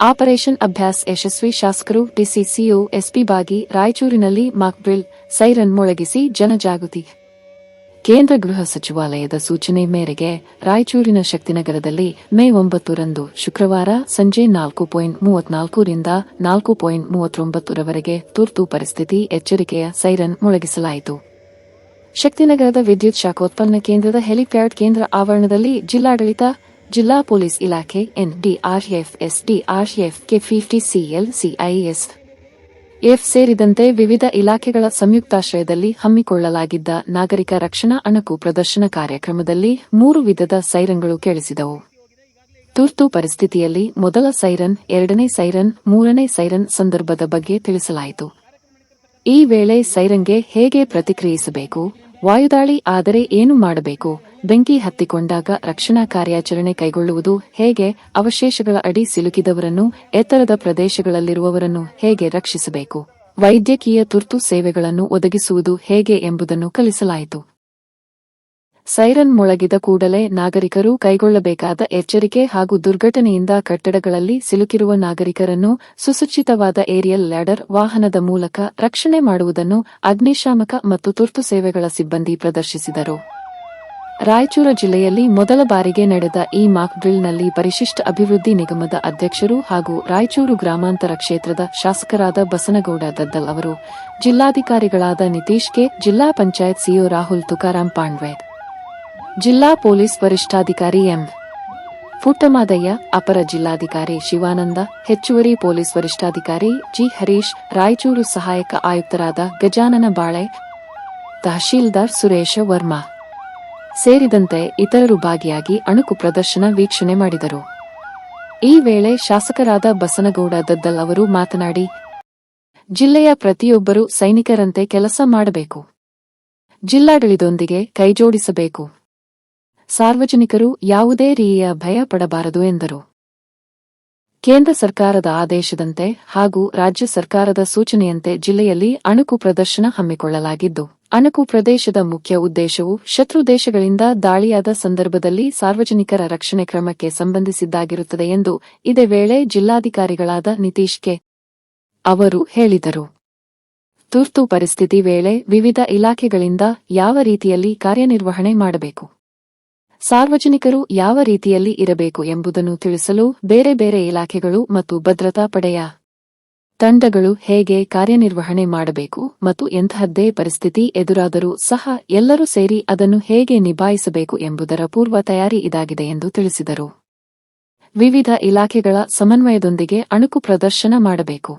Operation ಅಭ್ಯಾಸ್ ಯಶಸ್ವಿ ಶಾಸಕರು, ಡಿಸಿಸಿಒ, SP ಬಾಗಿ, ರಾಯಚೂರಿನಲ್ಲಿ ಮಾಕ್ಡ್ರಿಲ್ ಸೈರನ್ ಮೊಳಗಿಸಿ ಜನಜಾಗೃತಿ. ಕೇಂದ್ರ ಗೃಹ ಸಚಿವಾಲಯದ ಸೂಚನೆ ಮೇರೆಗೆ ರಾಯಚೂರಿನ ಶಕ್ತಿನಗರದಲ್ಲಿ ಮೇ ಒಂಬತ್ತರಂದು ಶುಕ್ರವಾರ ಸಂಜೆ ನಾಲ್ಕು ಪಾಯಿಂಟ್ ಮೂವತ್ನಾಲ್ಕರಿಂದ ನಾಲ್ಕು ಪಾಯಿಂಟ್ ಮೂವತ್ತೊಂಬತ್ತರವರೆಗೆ ತುರ್ತು ಪರಿಸ್ಥಿತಿ ಎಚ್ಚರಿಕೆಯ ಸೈರನ್ ಮೊಳಗಿಸಲಾಯಿತು. ಶಕ್ತಿನಗರದ ವಿದ್ಯುತ್ ಶಾಖೋತ್ಪನ್ನ ಕೇಂದ್ರದ ಹೆಲಿಪ್ಯಾಡ್ ಕೇಂದ್ರ ಆವರಣದಲ್ಲಿ ಜಿಲ್ಲಾಡಳಿತ ಜಿಲ್ಲಾ ಪೊಲೀಸ್ ಇಲಾಖೆ NDRF F K fifty CL CIS F ಸೇರಿದಂತೆ ವಿವಿಧ ಇಲಾಖೆಗಳ ಸಂಯುಕ್ತಾಶ್ರಯದಲ್ಲಿ ಹಮ್ಮಿಕೊಳ್ಳಲಾಗಿದ್ದ ನಾಗರಿಕ ರಕ್ಷಣಾ ಅಣಕು ಪ್ರದರ್ಶನ ಕಾರ್ಯಕ್ರಮದಲ್ಲಿ ಮೂರು ವಿಧದ ಸೈರನ್ಗಳು ಕೇಳಿಸಿದವು. ತುರ್ತು ಪರಿಸ್ಥಿತಿಯಲ್ಲಿ ಮೊದಲ ಸೈರನ್, ಎರಡನೇ ಸೈರನ್, ಮೂರನೇ ಸೈರನ್ ಸಂದರ್ಭದ ಬಗ್ಗೆ ತಿಳಿಸಲಾಯಿತು. ಈ ವೇಳೆ ಸೈರಂಗೆ ಹೇಗೆ ಪ್ರತಿಕ್ರಿಯಿಸಬೇಕು? ವಾಯುದಾಳಿ ಆದರೆ ಏನು ಮಾಡಬೇಕು? ಬೆಂಕಿ ಹತ್ತಿಕೊಂಡಾಗ ರಕ್ಷಣಾ ಕಾರ್ಯಾಚರಣೆ ಕೈಗೊಳ್ಳುವುದು ಹೇಗೆ? ಅವಶೇಷಗಳ ಅಡಿ ಸಿಲುಕಿದವರನ್ನು, ಎತ್ತರದ ಪ್ರದೇಶಗಳಲ್ಲಿರುವವರನ್ನು ಹೇಗೆ ರಕ್ಷಿಸಬೇಕು? ವೈದ್ಯಕೀಯ ತುರ್ತು ಸೇವೆಗಳನ್ನು ಒದಗಿಸುವುದು ಹೇಗೆ ಎಂಬುದನ್ನು ಕಲಿಸಲಾಯಿತು. ಸೈರನ್ ಮೊಳಗಿದ ಕೂಡಲೇ ನಾಗರಿಕರು ಕೈಗೊಳ್ಳಬೇಕಾದ ಎಚ್ಚರಿಕೆ ಹಾಗೂ ದುರ್ಘಟನೆಯಿಂದ ಕಟ್ಟಡಗಳಲ್ಲಿ ಸಿಲುಕಿರುವ ನಾಗರಿಕರನ್ನು ಸುಸಜ್ಜಿತವಾದ ಏರಿಯಲ್ ಲ್ಯಾಡರ್ ವಾಹನದ ಮೂಲಕ ರಕ್ಷಣೆ ಮಾಡುವುದನ್ನು ಅಗ್ನಿಶಾಮಕ ಮತ್ತು ತುರ್ತು ಸೇವೆಗಳ ಸಿಬ್ಬಂದಿ ಪ್ರದರ್ಶಿಸಿದರು. ರಾಯಚೂರು ಜಿಲ್ಲೆಯಲ್ಲಿ ಮೊದಲ ಬಾರಿಗೆ ನಡೆದ ಈ ಮಾಕ್ ಡ್ರಿಲ್ನಲ್ಲಿ ಪರಿಶಿಷ್ಟ ಅಭಿವೃದ್ಧಿ ನಿಗಮದ ಅಧ್ಯಕ್ಷರು ಹಾಗೂ ರಾಯಚೂರು ಗ್ರಾಮಾಂತರ ಕ್ಷೇತ್ರದ ಶಾಸಕರಾದ ಬಸನಗೌಡ ದದ್ದಲ್ ಅವರು, ಜಿಲ್ಲಾಧಿಕಾರಿಗಳಾದ ನಿತೀಶ್ ಕೆ ಜಿಲ್ಲಾ ಪಂಚಾಯತ್ ಸಿಇಒ ರಾಹುಲ್ ತುಕಾರಾಂ ಪಾಂಡ್ವೆ. ಜಿಲ್ಲಾ ಪೊಲೀಸ್ ವರಿಷ್ಠಾಧಿಕಾರಿ ಎಂ. ಪುಟ್ಟಮಾದಯ್ಯ ಅಪರ ಜಿಲ್ಲಾಧಿಕಾರಿ ಶಿವಾನಂದ, ಹೆಚ್ಚುವರಿ ಪೊಲೀಸ್ ವರಿಷ್ಠಾಧಿಕಾರಿ ಜಿ. ಹರೀಶ್, ರಾಯಚೂರು ಸಹಾಯಕ ಆಯುಕ್ತರಾದ ಗಜಾನನ ಬಾಳೆ, ತಹಶೀಲ್ದಾರ್ ಸುರೇಶ ವರ್ಮಾ ಸೇರಿದಂತೆ ಇತರರು ಭಾಗಿಯಾಗಿ ಅಣುಕು ಪ್ರದರ್ಶನ ವೀಕ್ಷಣೆ ಮಾಡಿದರು. ಈ ವೇಳೆ ಶಾಸಕರಾದ ಬಸನಗೌಡ ದದ್ದಲ್ ಅವರು ಮಾತನಾಡಿ, ಜಿಲ್ಲೆಯ ಪ್ರತಿಯೊಬ್ಬರೂ ಸೈನಿಕರಂತೆ ಕೆಲಸ ಮಾಡಬೇಕು. ಜಿಲ್ಲಾಡಳಿತದೊಂದಿಗೆ ಕೈಜೋಡಿಸಬೇಕು. ಸಾರ್ವಜನಿಕರು ಯಾವುದೇ ರೀತಿಯ ಭಯ ಪಡಬಾರದು ಎಂದರು. ಕೇಂದ್ರ ಸರ್ಕಾರದ ಆದೇಶದಂತೆ ಹಾಗೂ ರಾಜ್ಯ ಸರ್ಕಾರದ ಸೂಚನೆಯಂತೆ ಜಿಲ್ಲೆಯಲ್ಲಿ ಅಣುಕು ಪ್ರದರ್ಶನ ಹಮ್ಮಿಕೊಳ್ಳಲಾಗಿದ್ದು, ಅಣುಕು ಪ್ರದೇಶದ ಮುಖ್ಯ ಉದ್ದೇಶವು ಶತ್ರು ದೇಶಗಳಿಂದ ದಾಳಿಯಾದ ಸಂದರ್ಭದಲ್ಲಿ ಸಾರ್ವಜನಿಕರ ರಕ್ಷಣೆ ಕ್ರಮಕ್ಕೆ ಸಂಬಂಧಿಸಿದ್ದಾಗಿರುತ್ತದೆ ಎಂದು ಇದೇ ವೇಳೆ ಜಿಲ್ಲಾಧಿಕಾರಿಗಳಾದ ನಿತೀಶ್ ಕೆ. ಅವರು ಹೇಳಿದರು. ತುರ್ತು ಪರಿಸ್ಥಿತಿ ವೇಳೆ ವಿವಿಧ ಇಲಾಖೆಗಳಿಂದ ಯಾವ ರೀತಿಯಲ್ಲಿ ಕಾರ್ಯನಿರ್ವಹಣೆ ಮಾಡಬೇಕು? ಸಾರ್ವಜನಿಕರು ಯಾವ ರೀತಿಯಲ್ಲಿ ಇರಬೇಕು ಎಂಬುದನ್ನು ತಿಳಿಸಲು ಬೇರೆ ಬೇರೆ ಇಲಾಖೆಗಳು ಮತ್ತು ಭದ್ರತಾ ಪಡೆಯ ತಂಡಗಳು ಹೇಗೆ ಕಾರ್ಯನಿರ್ವಹಣೆ ಮಾಡಬೇಕು ಮತ್ತು ಎಂತಹದ್ದೇ ಪರಿಸ್ಥಿತಿ ಎದುರಾದರೂ ಸಹ ಎಲ್ಲರೂ ಸೇರಿ ಅದನ್ನು ಹೇಗೆ ನಿಭಾಯಿಸಬೇಕು ಎಂಬುದರ ಪೂರ್ವ ತಯಾರಿ ಇದಾಗಿದೆ ಎಂದು ತಿಳಿಸಿದರು. ವಿವಿಧ ಇಲಾಖೆಗಳ ಸಮನ್ವಯದೊಂದಿಗೆ ಅಣುಕು ಪ್ರದರ್ಶನ ಮಾಡಬೇಕು.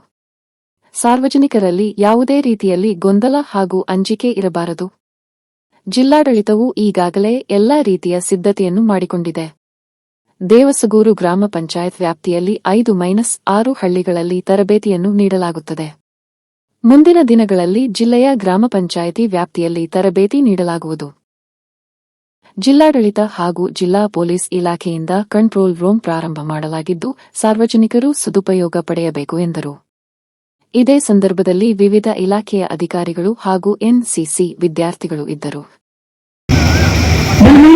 ಸಾರ್ವಜನಿಕರಲ್ಲಿ ಯಾವುದೇ ರೀತಿಯಲ್ಲಿ ಗೊಂದಲ ಹಾಗೂ ಅಂಜಿಕೆ ಇರಬಾರದು. ಜಿಲ್ಲಾಡಳಿತವು ಈಗಾಗಲೇ ಎಲ್ಲಾ ರೀತಿಯ ಸಿದ್ಧತೆಯನ್ನು ಮಾಡಿಕೊಂಡಿದೆ. ದೇವಸಗೂರು ಗ್ರಾಮ ಪಂಚಾಯತ್ ವ್ಯಾಪ್ತಿಯಲ್ಲಿ ಐದು ಮೈನಸ್ ಆರು ಹಳ್ಳಿಗಳಲ್ಲಿ ತರಬೇತಿಯನ್ನು ನೀಡಲಾಗುತ್ತದೆ. ಮುಂದಿನ ದಿನಗಳಲ್ಲಿ ಜಿಲ್ಲೆಯ ಗ್ರಾಮ ಪಂಚಾಯಿತಿ ವ್ಯಾಪ್ತಿಯಲ್ಲಿ ತರಬೇತಿ ನೀಡಲಾಗುವುದು. ಜಿಲ್ಲಾಡಳಿತ ಹಾಗೂ ಜಿಲ್ಲಾ ಪೊಲೀಸ್ ಇಲಾಖೆಯಿಂದ ಕಂಟ್ರೋಲ್ ರೂಂ ಪ್ರಾರಂಭ ಮಾಡಲಾಗಿದ್ದು, ಸಾರ್ವಜನಿಕರು ಸದುಪಯೋಗ ಪಡೆಯಬೇಕು ಎಂದರು. ಇದೇ ಸಂದರ್ಭದಲ್ಲಿ ವಿವಿಧ ಇಲಾಖೆಯ ಅಧಿಕಾರಿಗಳು ಹಾಗೂ ಎನ್ಸಿಸಿ ವಿದ್ಯಾರ್ಥಿಗಳು ಇದ್ದರು. ಬನ್ನಿ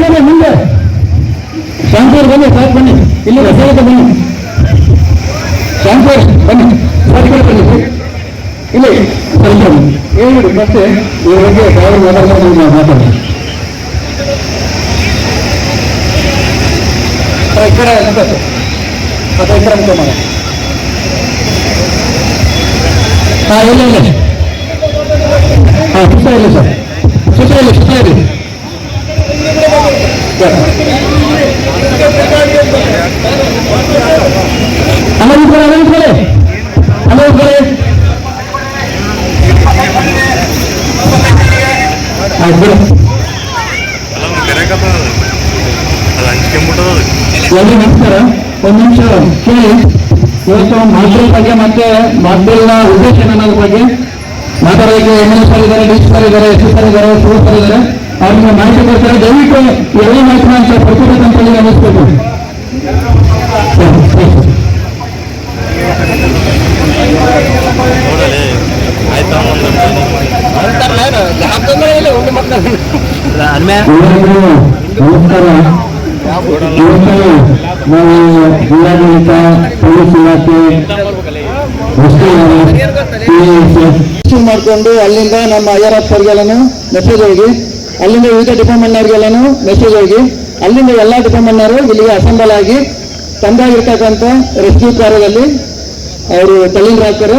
వెళ్ళండి చూసా వెళ్ళి సార్. చూసా వెళ్ళి చూసా వెళ్ళి అనంతపురం అనంతపురం అనంతపురం ఎవరు నడుస్తారా ఒక నిమిషం. ಇವತ್ತು ಮೈಸೂರು ಬಗ್ಗೆ ಮತ್ತೆ ಮಾರ್ಬಿಲ್ನ ಉದ್ದೇಶ ಅನ್ನೋದ್ರ ಬಗ್ಗೆ ಮಾತಾಡೋದಕ್ಕೆ ಎಂ ಎಲ್ ಸರ್ ಇದ್ದಾರೆ ಡಿ ಸರ್ ಇದ್ದಾರೆ ಎಸ್ ಸರ್ ಇದ್ದಾರೆ ಸರ್ ಇದ್ದಾರೆ. ಅವ್ರಿಗೆ ಮಾಹಿತಿ ಕೊಡ್ತಾರೆ. ದಯವಿಟ್ಟು ಎಲ್ಲ ಜಿಲ್ಲಾಡಳಿತ ಪೊಲೀಸ್ ಇಲಾಖೆ ಮಾಡಿಕೊಂಡು ಅಲ್ಲಿಂದ ನಮ್ಮ ಐಆರ್ ಆರ್ ಎಫ್ ಮೆಸೇಜ್ ಹೋಗಿ. ಅಲ್ಲಿಂದ ವಿವಿಧ ಡಿಪಾರ್ಟ್ಮೆಂಟ್ನವ್ರಿಗೆಲ್ಲನು ಮೆಸೇಜ್ ಹೋಗಿ. ಅಲ್ಲಿಂದ ಎಲ್ಲ ಡಿಪಾರ್ಟ್ಮೆಂಟ್ನವರು ಇಲ್ಲಿಗೆ ಅಸೆಂಬಲ್ ಆಗಿ ತಂದಾಗಿರ್ತಕ್ಕಂಥ ರೆಸ್ಕ್ಯೂ ಕಾರ್ಯದಲ್ಲಿ ಅವರು ತಲ್ಲೀನರಾಗ್ತಾರೆ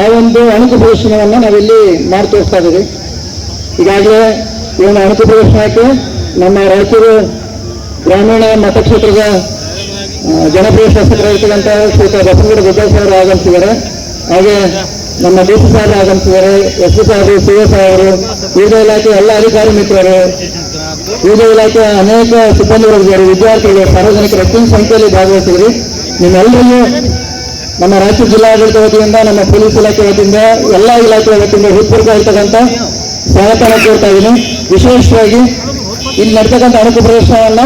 ಆ ಒಂದು ಅಣುಕು ಪ್ರದರ್ಶನವನ್ನು ನಾವಿಲ್ಲಿ ಮಾಡಿ ತೋರಿಸ್ತಾ ಇದ್ದೀವಿ. ಈಗಾಗಲೇ ಒಂದು ಅಣುಕು ಪ್ರದರ್ಶನಕ್ಕೆ ನಮ್ಮ ರಾಯಚೂರು ಗ್ರಾಮೀಣ ಮತಕ್ಷೇತ್ರದ ಜನಪ್ರಿಯ ಶಾಸಕರಾಗಿರ್ತಕ್ಕಂಥ ಶ್ರೀತ ಬಸವಗೌಡ ಗುಡ್ಡ ಸಾಹೇಬರು ಆಗಮಿಸಿದ್ದಾರೆ. ಹಾಗೆ ನಮ್ಮ ಡಿ ಸಿ ಸಾಹೇಬರು ಆಗಮಿಸಿದ್ದಾರೆ, ಎಸ್ ಪಿ ಸಾಹೇಬರು ಸಿ ಎಸ್ ಸಾಹೇಬರು ವಿವಿಧ ಇಲಾಖೆ ಎಲ್ಲ ಅಧಿಕಾರಿ ಮಿತ್ರರು, ವಿವಿಧ ಇಲಾಖೆಯ ಅನೇಕ ಸಿಬ್ಬಂದಿ ವರ್ಗದವರು, ವಿದ್ಯಾರ್ಥಿಗಳು, ಸಾರ್ವಜನಿಕರು ಹೆಚ್ಚಿನ ಸಂಖ್ಯೆಯಲ್ಲಿ ಭಾಗವಹಿಸಿದ್ರಿ. ನಿಮ್ಮೆಲ್ಲರಿಗೂ ನಮ್ಮ ರಾಜ್ಯ ಜಿಲ್ಲಾಡಳಿತ ವತಿಯಿಂದ, ನಮ್ಮ ಪೊಲೀಸ್ ಇಲಾಖೆ ವತಿಯಿಂದ, ಎಲ್ಲ ಇಲಾಖೆಯ ವತಿಯಿಂದ ಹೃತ್ಪೂರ್ವಕ ಇರ್ತಕ್ಕಂಥ ಸಹಕಾರ ಕೋರ್ತಾ ಇದ್ದೀನಿ. ವಿಶೇಷವಾಗಿ ಇಲ್ಲಿ ನಡ್ತಕ್ಕಂಥ ಅಣಕು ಪ್ರದರ್ಶನವನ್ನ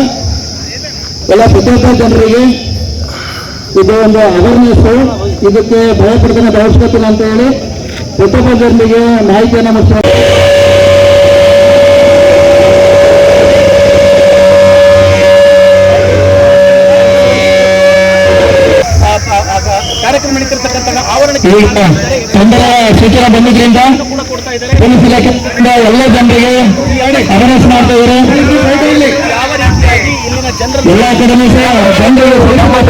ಎಲ್ಲ ಪ್ರತಿಯೊಬ್ಬ ಜನರಿಗೆ ಇದು ಒಂದು ಅವೇರ್ನೆಸ್ ಇದಕ್ಕೆ ಭಯ ಇಲ್ಲ ಅಂತ ಹೇಳಿ ಪ್ರತಿಯೊಬ್ಬ ಜನರಿಗೆ ಮಾಹಿತಿಯನ್ನು ಮುಚ್ಚಿ ತೊಂದರೆ ಸೂಚನೆ ಬಂದಿದ್ರಿಂದ ಪೊಲೀಸ್ ಇಲಾಖೆಯಿಂದ ಎಲ್ಲ ಜನರಿಗೆ ಅವೇರ್ನೆಸ್ ಮಾಡ್ತಾ ಇದ್ದಾರೆ. எல்லா கடமையும் செய்ய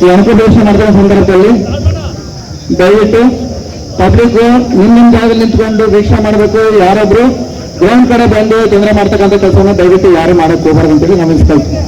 ಈ ಅನುಪ್ರದರ್ಶನ ಮಾಡಿದ ಸಂದರ್ಭದಲ್ಲಿ ದಯವಿಟ್ಟು ಪಬ್ಲಿಕ್ ನಿಮ್ಮ ನಿಮ್ ಜಾಗದಲ್ಲಿ ನಿಂತ್ಕೊಂಡು ವೀಕ್ಷಣೆ ಮಾಡಬೇಕು. ಯಾರೊಬ್ರು ಗ್ರೌಂಡ್ ಕಡೆ ಬಂದು ತೊಂದರೆ ಮಾಡ್ತಕ್ಕಂಥ ಕೆಲಸವನ್ನು ದಯವಿಟ್ಟು ಯಾರು ಮಾಡಕ್ ಹೋಗ್ಬಾರ್ದು ಅಂತೇಳಿ ನಾವು ಇಸ್ಕೊಳ್ತೀವಿ